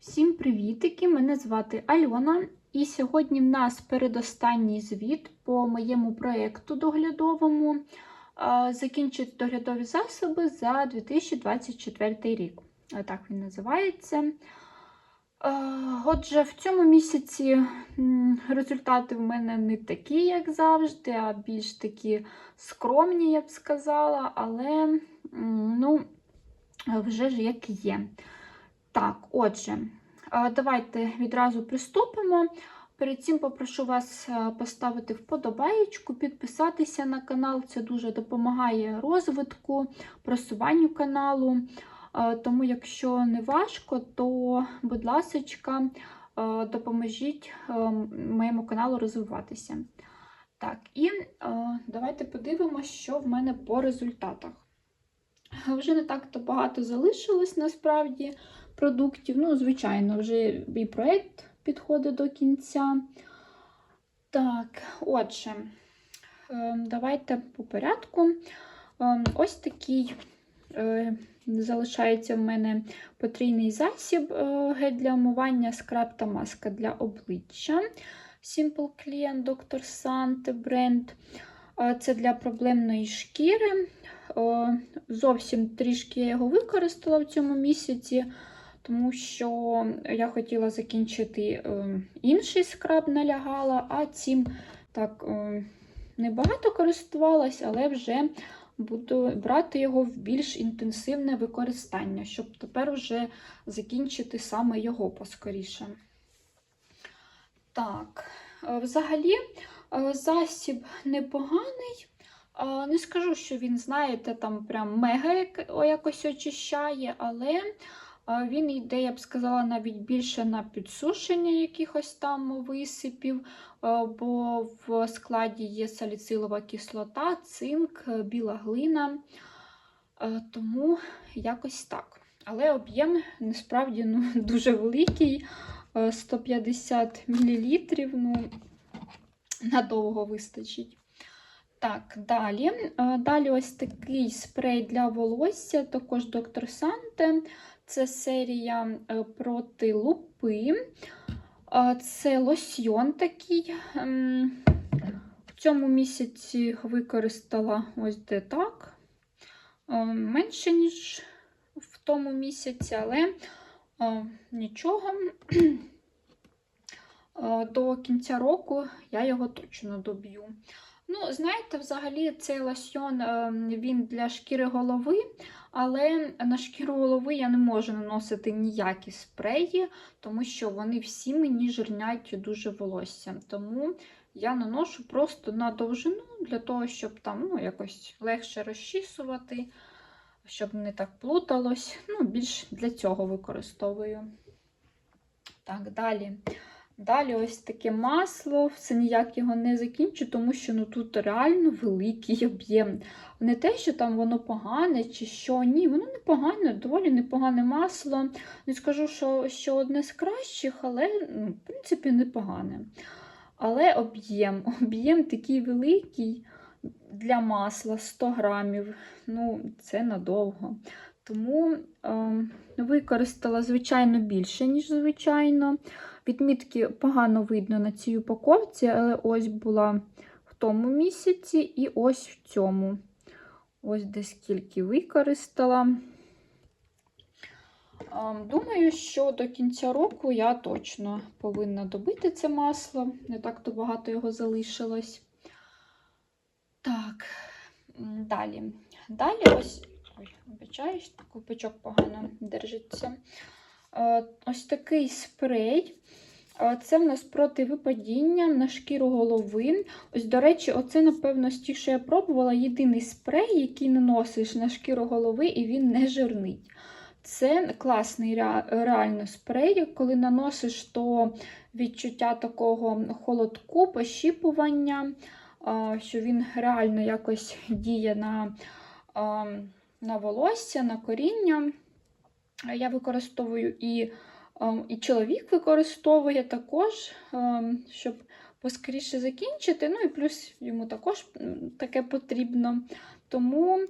Всім привітики! Мене звати Альона, і сьогодні в нас передостанній звіт по моєму проєкту доглядовому закінчити доглядові засоби за 2024 рік. Так він називається. Отже, в цьому місяці результати в мене не такі, як завжди, а більш такі скромні, я б сказала, але ну, вже ж як є. Так, отже, е, давайте відразу приступимо. Перед цим попрошу вас е, поставити вподобаєчку, підписатися на канал. Це дуже допомагає розвитку, просуванню каналу. Е, Тому, якщо не важко, то, будь ласка, допоможіть моєму каналу розвиватися. Так, і давайте подивимося, що в мене по результатах. Вже не так-то багато залишилось насправді продуктів. Ну, звичайно, вже і проєкт підходить до кінця. Так, отже, е, давайте по порядку. Е, Ось такий е, залишається в мене потрійний засіб е, гель для омивання, скраб та маска для обличчя. Simple Clean Dr. Sante бренд. Це для проблемної шкіри. Зовсім трішки я його використала в цьому місяці, тому що я хотіла закінчити е, інший скраб налягала, а цим так е, небагато користувалась, але вже буду брати його в більш інтенсивне використання, щоб тепер вже закінчити саме його поскоріше. Так, е, взагалі, засіб непоганий. Е, Не скажу, що він, знаєте, там прям мега якось очищає, але е, він йде, я б сказала, навіть більше на підсушення якихось там висипів, е, бо в складі є саліцилова кислота, цинк, е, біла глина. Е, Тому якось так. Але об'єм насправді ну, дуже великий. е, 150 мл. Ну, надовго вистачить. Так, далі. Е, Далі ось такий спрей для волосся, також доктор Санте. Це серія е, проти лупи. Е, Це лосьйон такий. Ем, В цьому місяці використала ось де так. Менше, ніж в тому місяці, але нічого. Е, До кінця року я його точно доб'ю. Ну, знаєте, взагалі цей лосьйон е, він для шкіри голови, але на шкіру голови я не можу наносити ніякі спреї, тому що вони всі мені жирнять дуже волосся. Тому я наношу просто на довжину для того, щоб там ну, якось легше розчісувати, щоб не так плуталось. Ну, більш для цього використовую. Так, далі. Далі ось таке масло, все ніяк його не закінчу, тому що ну, тут реально великий об'єм. Не те, що там воно погане чи що. Ні, воно не погане, доволі непогане масло. Не скажу, що, що одне з кращих, але ну, в принципі непогане. Але об'єм, об'єм такий великий для масла 100 грамів. Ну, це надовго. Тому е, використала, звичайно, більше, ніж звичайно. Відмітки погано видно на цій упаковці, але ось була в тому місяці і ось в цьому. Ось де скільки використала. Думаю, що до кінця року я точно повинна добити це масло. Не так-то багато його залишилось. Так, далі. Далі ось, ой, вибачаюсь, купичок погано держиться. Е, Ось такий спрей. Е, Це в нас проти випадіння на шкіру голови. Ось, до речі, оце, напевно, з тих, що я пробувала, єдиний спрей, який наносиш на шкіру голови, і він не жирнить. Це класний ре- реально спрей. Коли наносиш, то відчуття такого холодку, пощіпування, е, що він реально якось діє на, е, на волосся, на коріння. Я використовую і, ем, і чоловік використовує також, ем, щоб поскоріше закінчити. Ну і плюс йому також таке потрібно. Тому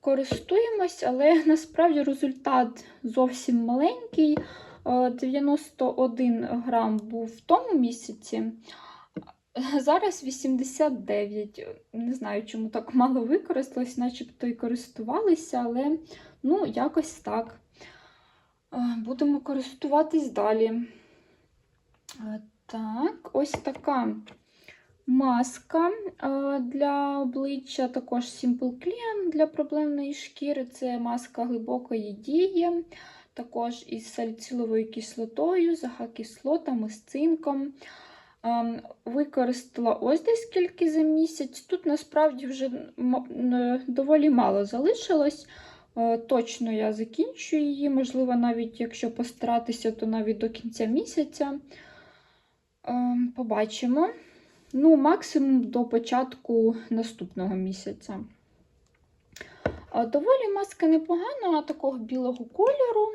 користуємось, але насправді результат зовсім маленький. Е, 91 грам був в тому місяці. Зараз 89. Не знаю, чому так мало використалось, начебто і користувалися, але ну, якось так. Е, Будемо користуватись далі. Е, Так, ось така маска е, для обличчя, також Simple Clean для проблемної шкіри. Це маска глибокої дії, також із саліциловою кислотою, загакислотами, з цинком. Використала ось десь скільки за місяць. Тут насправді вже доволі мало залишилось. Е, Точно я закінчу її, можливо, навіть якщо постаратися, то навіть до кінця місяця. Ем, Побачимо. Ну, максимум до початку наступного місяця. Е, Доволі маска непогана, такого білого кольору.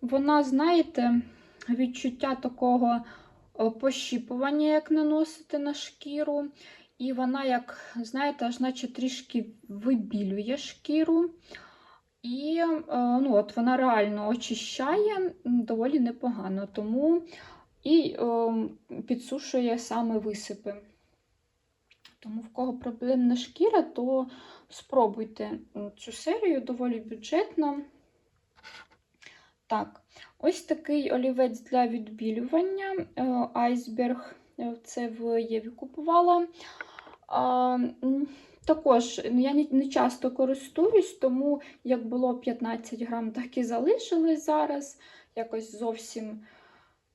Вона, знаєте, відчуття такого е, пощіпування, як наносити на шкіру. І вона, як, знаєте, аж наче трішки вибілює шкіру. І е, ну, от вона реально очищає доволі непогано, тому і е, підсушує саме висипи. Тому в кого проблемна шкіра, то спробуйте цю серію, доволі бюджетна. Так, ось такий олівець для відбілювання. е, Айсберг. е, Це в Єві купувала. Також я не, часто користуюсь, тому як було 15 грам, так і залишилось зараз. Якось зовсім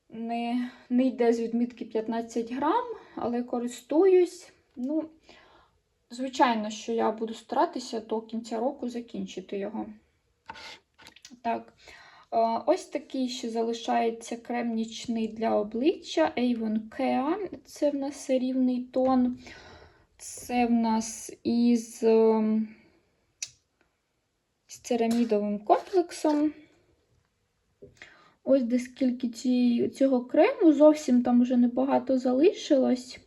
не, не йде з відмітки 15 грам, але користуюсь. Ну, звичайно, що я буду старатися до кінця року закінчити його. Так. Ось такий ще залишається крем нічний для обличчя Avon Kea. Це в нас рівний тон. Це в нас із, ем, з церамідовим комплексом. Ось де скільки ці, цього крему, зовсім там вже небагато залишилось.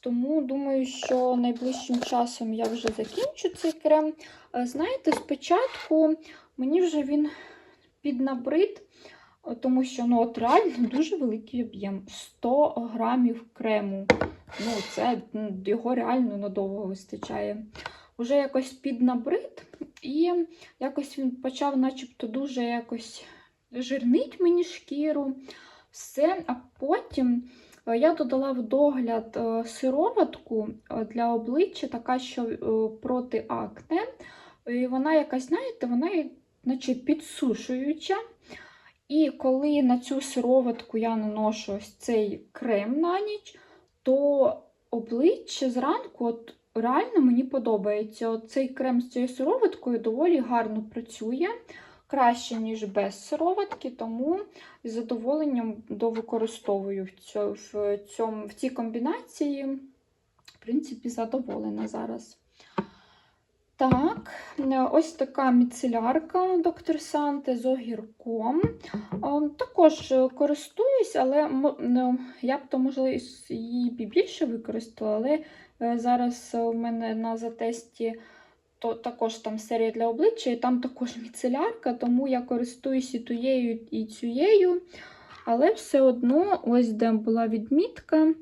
Тому думаю, що найближчим часом я вже закінчу цей крем. Е, Знаєте, спочатку мені вже він піднабрид, е, тому що ну, от реально дуже великий об'єм 100 грамів крему. Ну, це його реально надовго вистачає. Уже якось піднабрид, і якось він почав, начебто, дуже якось жирнить мені шкіру. Все, а потім е, я додала в догляд е, сироватку для обличчя, така, що проти акне. І вона якась, знаєте, вона наче підсушуюча. І коли на цю сироватку я наношу ось цей крем на ніч, то обличчя зранку от реально мені подобається. От Цей крем з цією сироваткою доволі гарно працює, краще, ніж без сироватки, тому з задоволенням довикористовую в, цьому, в цій комбінації. В принципі, задоволена зараз. Так, е, ось така міцелярка доктор Санте з огірком. Е, Також е, користуюсь, але я б то, можливо, її більше використала, але зараз у мене на затесті то також там серія для обличчя, і там також міцелярка, тому я користуюсь і тією, і цією. Але все одно, ось де була відмітка.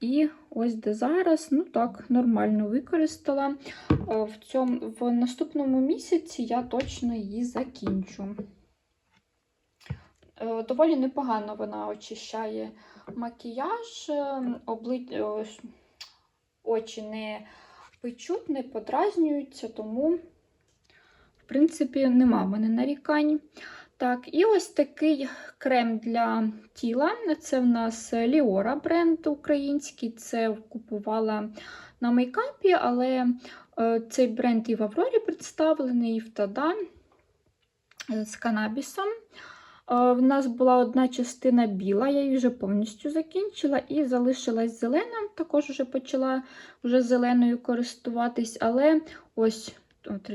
І ось де зараз, ну так, нормально використала. Е, В, цьому, в наступному місяці я точно її закінчу. Е, Доволі непогано вона очищає макіяж, е, очі не печуть, не подразнюються, тому, в принципі, нема в мене нарікань. Так, і ось такий крем для тіла. Це в нас Ліора бренд український. Це купувала на мейкапі, але е, цей бренд і в Аврорі представлений, і в Тада е, з канабісом. Е, В нас була одна частина біла, я її вже повністю закінчила, і залишилась зелена. Також вже почала вже зеленою користуватись, але ось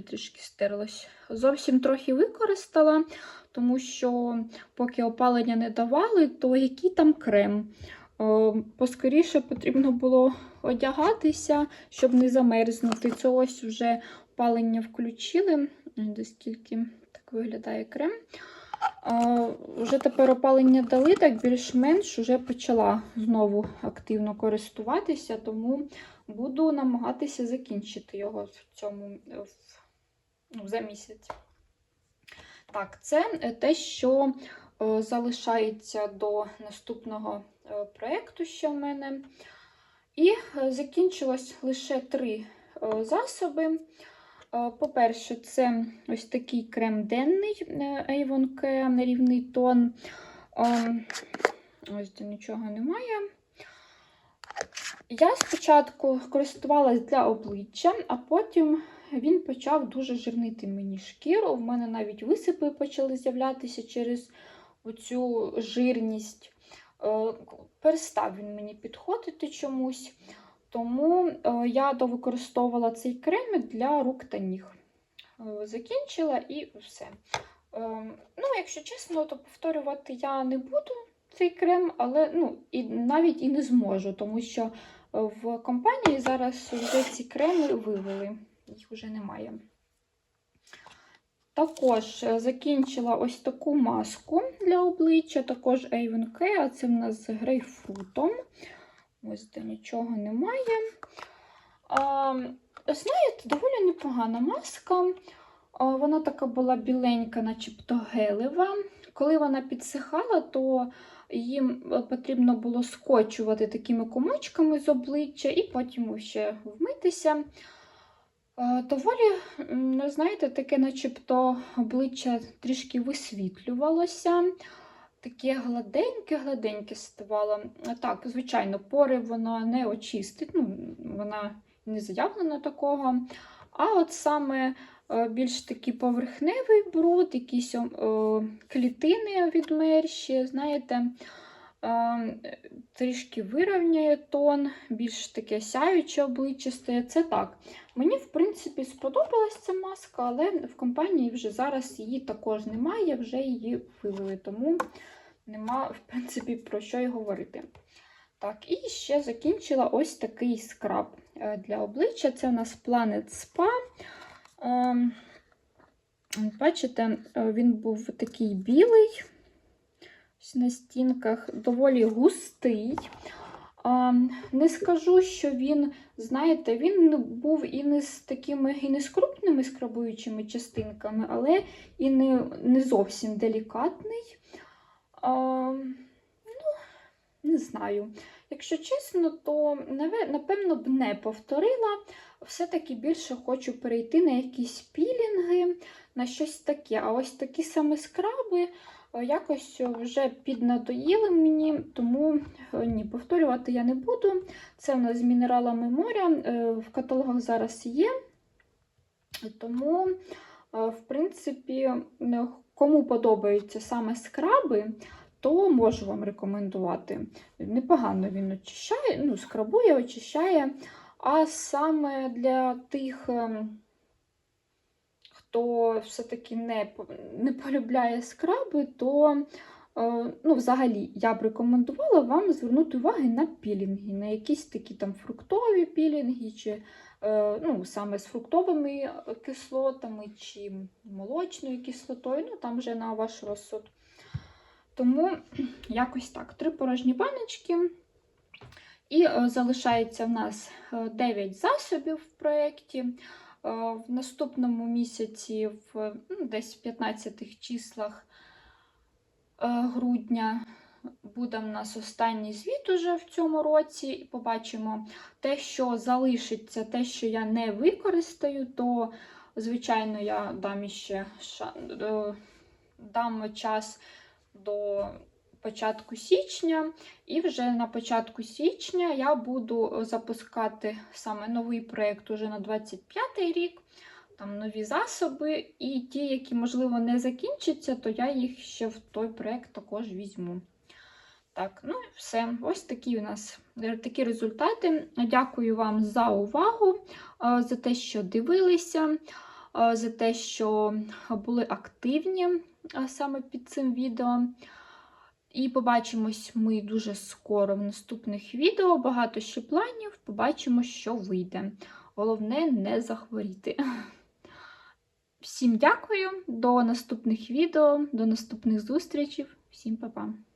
трішки стерлось. Зовсім трохи використала, тому що поки опалення не давали, то який там крем. Е, Поскоріше потрібно було одягатися, щоб не замерзнути. Це ось вже опалення включили. Де скільки так виглядає крем. Е, Вже тепер опалення дали, так більш-менш вже почала знову активно користуватися, тому буду намагатися закінчити його в цьому в, ну, за місяць. Так, це те, що е, залишається до наступного е, проєкту, що в мене. І е, закінчилось лише три е, засоби. Е, По-перше, це ось такий крем денний е, Avon Care нерівний тон. Е, Ось де нічого немає. Я спочатку користувалась для обличчя, а потім він почав дуже жирнити мені шкіру. В мене навіть висипи почали з'являтися через оцю жирність. Е, Перестав він мені підходити чомусь. Тому е, я довикористовувала цей крем для рук та ніг. Е, Закінчила і все. Ну, якщо чесно, то повторювати я не буду цей крем, але ну, і навіть і не зможу, тому що в компанії зараз вже ці креми вивели, їх вже немає. Також е, закінчила ось таку маску для обличчя, також Avon Care, це в нас з грейпфрутом. Ось де нічого немає. А, знаєте, доволі непогана маска. А, вона така була біленька, начебто гелева. Коли вона підсихала, то їм потрібно було скочувати такими комочками з обличчя і потім ще вмитися. А, Доволі, м, знаєте, таке, начебто обличчя трішки висвітлювалося. Таке гладеньке-гладеньке ставало. Так, звичайно, пори вона не очистить, ну, вона не заявлена такого. А от саме е, більш такий поверхневий бруд, якісь о, клітини відмерші, знаєте, е, трішки вирівняє тон, більш таке сяюче обличчя стає. Це так. Мені, в принципі, сподобалась ця маска, але в компанії вже зараз її також немає, вже її вивели, тому нема, в принципі, про що й говорити. Так, і ще закінчила ось такий скраб е, для обличчя. Це у нас Planet Spa. Ем, Бачите, е, він був такий білий на стінках, доволі густий. Не скажу, що він, знаєте, він був і не з такими і не з крупними скрабуючими частинками, але і не, не зовсім делікатний. А, ну, не знаю. Якщо чесно, то напевно б не повторила. Все-таки більше хочу перейти на якісь пілінги, на щось таке. А ось такі саме скраби якось вже піднадоїли мені, тому е, ні, повторювати я не буду. Це у нас з мінералами моря. е, В каталогах зараз є. Тому, е, в принципі, е, кому подобаються саме скраби, то можу вам рекомендувати. Непогано він очищає, ну, скрабує, очищає. А саме для тих, ем, хто все-таки не, не полюбляє скраби, то е, ну, взагалі я б рекомендувала вам звернути увагу на пілінги, на якісь такі там фруктові пілінги, чи е, ну, саме з фруктовими кислотами, чи молочною кислотою, ну там вже на ваш розсуд. Тому якось так. Три порожні баночки. І е, залишається в нас 9 засобів в проєкті. Е, В наступному місяці, в ну, десь в 15 числах е, грудня, буде в нас останній звіт уже в цьому році. І побачимо те, що залишиться, те, що я не використаю, то, звичайно, я дам іще е, дам час до початку січня, і вже на початку січня я буду запускати саме новий проєкт уже на 25 рік. Там нові засоби, і ті, які, можливо, не закінчаться, то я їх ще в той проєкт також візьму. Так, ну і все. Ось такі у нас е, такі результати. Дякую вам за увагу, е, за те, що дивилися, е, за те, що були активні е, саме під цим відео. І побачимось ми дуже скоро в наступних відео. Багато ще планів. Побачимо, що вийде. Головне не захворіти. Всім дякую, до наступних відео, до наступних зустрічей. Всім па-па!